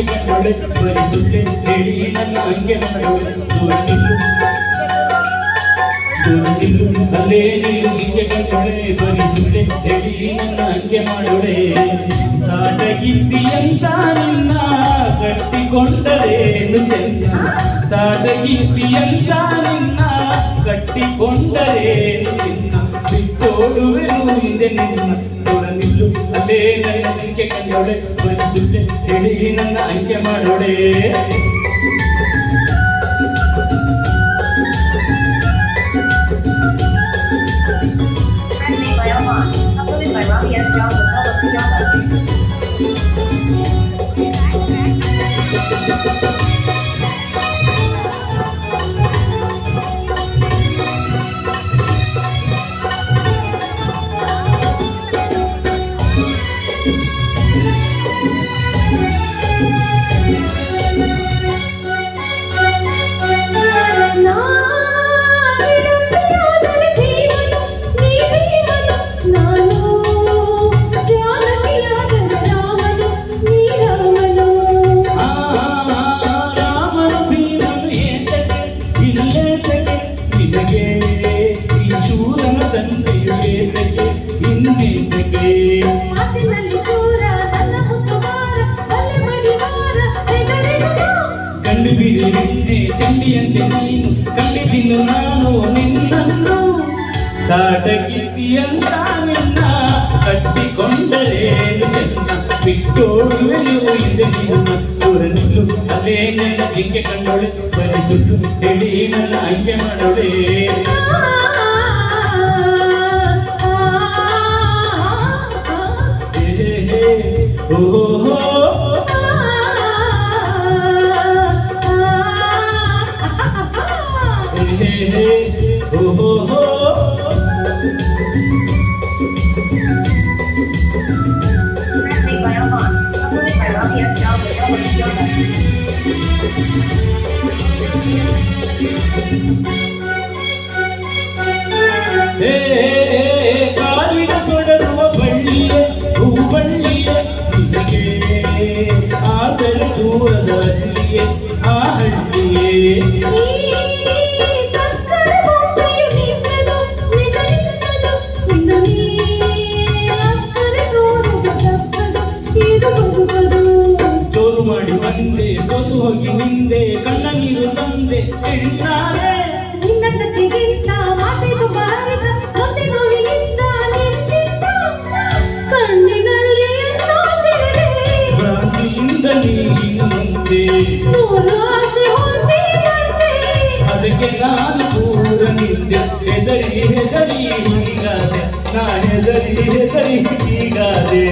അങ്കനോട് പരിശുദ്ധനോടെ താടകിത്തി എന്താണെന്ന കട്ടിക്കൊണ്ടതേന്നു ചെന്ന താടകിത്തി എന്താണെന്ന കട്ടിക്കൊണ്ടതേന്നു ചെന്ന വിട്ടോടുവരും നിന്ന തുറന്നിട്ടും ಹಿಂಗೆ ಕಂಡೊಳೆ ಬರಿ ಸುಳ್ಳೆ ಹೇಳಿ ನನ್ನ ಹಂಗೆ ಮಾಡೋಳೆ ತಾಟಗಿತ್ತಿಯಂತ ನಿನ್ನ ಕಟ್ಟಿಕೊಂಡರೇನು ಚೆನ್ನ ತಾಟಗಿತ್ತಿಯಂತ ನಿನ್ನ ಕಟ್ಟಿಕೊಂಡರೇನು ಚಿನ್ನ ಬಿಟ್ಟೋಡುವೆನು ಹಿಂದೆ ನಿನ್ನ ದೂರ ನಿಲ್ಲು ಅಲ್ಲೇ ನನ್ನ ಅಂಕೆ ಕಂಡೊಳೆ ಬರಿ ಸುಳ್ಳೆ ಹೇಳಿ ನನ್ನ ಅಂಕೆ ಮಾಡೋಳೆ ಕಂಡು ಬಿಡಿ ನಿನ್ನೆ ಚಂಡಿಯಂತೆ ನೀನು ಕಂಡಿದ್ದೀನಿ ನಾನು ನಿನ್ನನ್ನು ತಾಟಗಿತ್ತಿಯಂತ ನಿನ್ನ ಕಟ್ಟಿಕೊಂಡರೇನು ಚೆನ್ನ ಬಿಟ್ಟೋಡುವೆನು ಇದೆ ನಿನ್ನ ದೂರ ನಿಲ್ಲು ಅದೇ ನನ್ನ ಜಿಂಕೆ ಕಂಡೊಳೆ ಬರಿ ಸುಟ್ಟು ಹೇಳಿ ನನ್ನ ಆಯ್ಕೆ ಮಾಡೋಳೆ with Elvis John. ಹೇ ಕಾಲಿನ ಕೊಡರುವ ಬಳ್ಳಿಯ ಬಂದೆ ಸೋತು ಹೋಗಿ ನಿಂದೆ ಕಣ್ಣ ನೀರು ತಂದೆ ಹೆಣ್ಣಾರೆ ಕಣ್ಣಿನಲ್ಲಿ ಎಲ್ಲ ಸೆರೆ ಭ್ರಾಂತಿಯಿಂದ ನೀನು ಮುಂದೆ. ನೂರು ಆಸೆ ಹೊಂದಿ ಬಂದೆ. ಅದಕ್ಕೆ ನಾನು ಪೂರ ನಿಂದೆ ಹೆದರಿ ಹೆದರಿ ಹೀಗಾದೆ ನಾ ಹೆದರಿ ಹೆದರಿ ಹೀಗಾದೆ